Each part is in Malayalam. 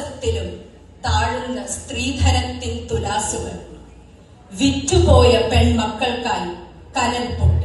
മാസത്തിലും താഴുന്ന സ്ത്രീധരത്തിൻ തുലാസുകൾ. വിറ്റുപോയ പെൺമക്കൾക്കായി കനൽ പൊട്ട്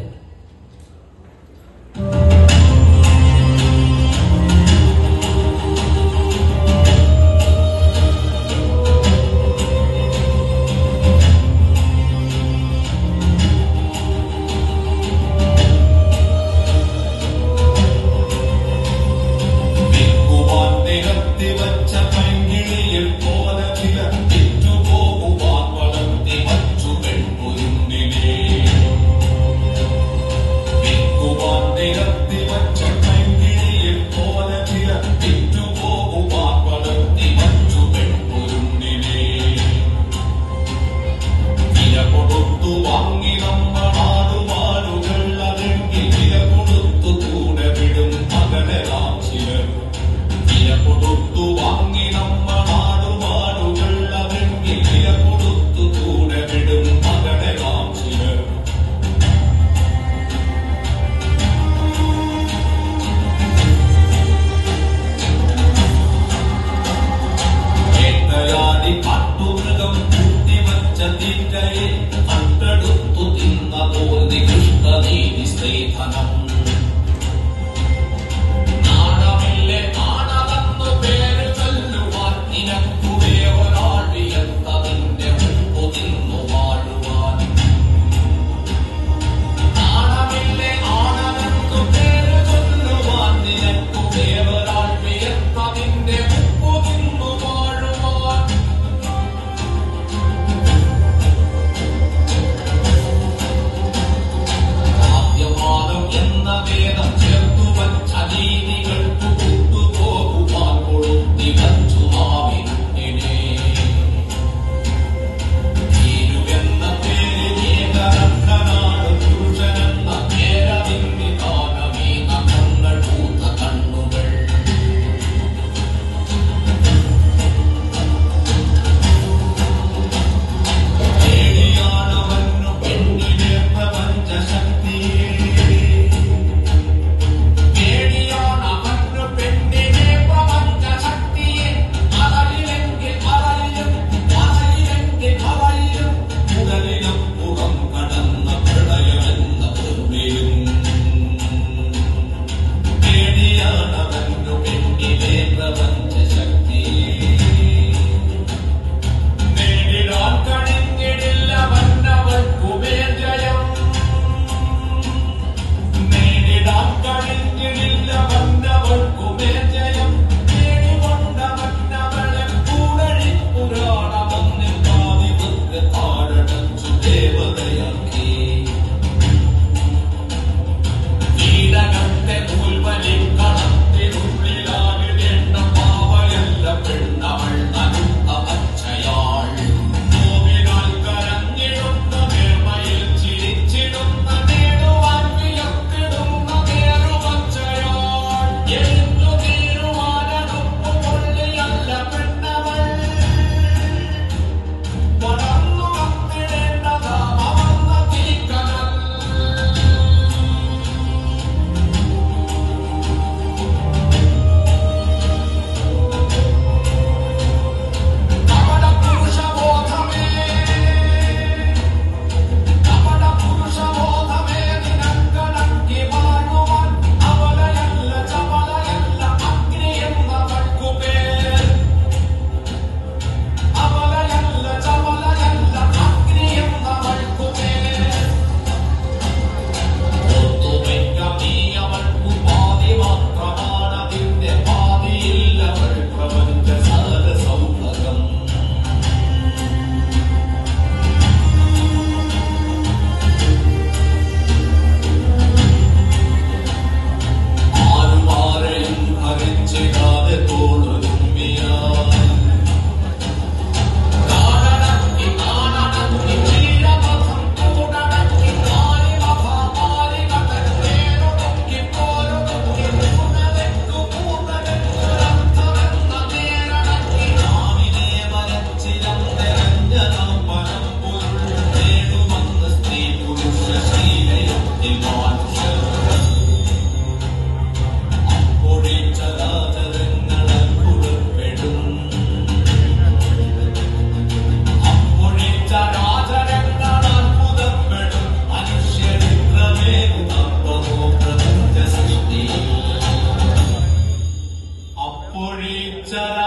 പൊഴിച്ചരാചരങ്ങൾ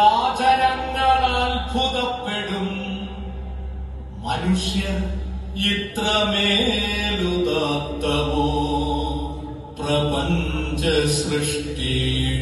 അത്ഭുതപ്പെടും മനുഷ്യർ ഇത്രമേലുദാത്തമോ? പ്രപഞ്ച സൃഷ്ടിയിൽ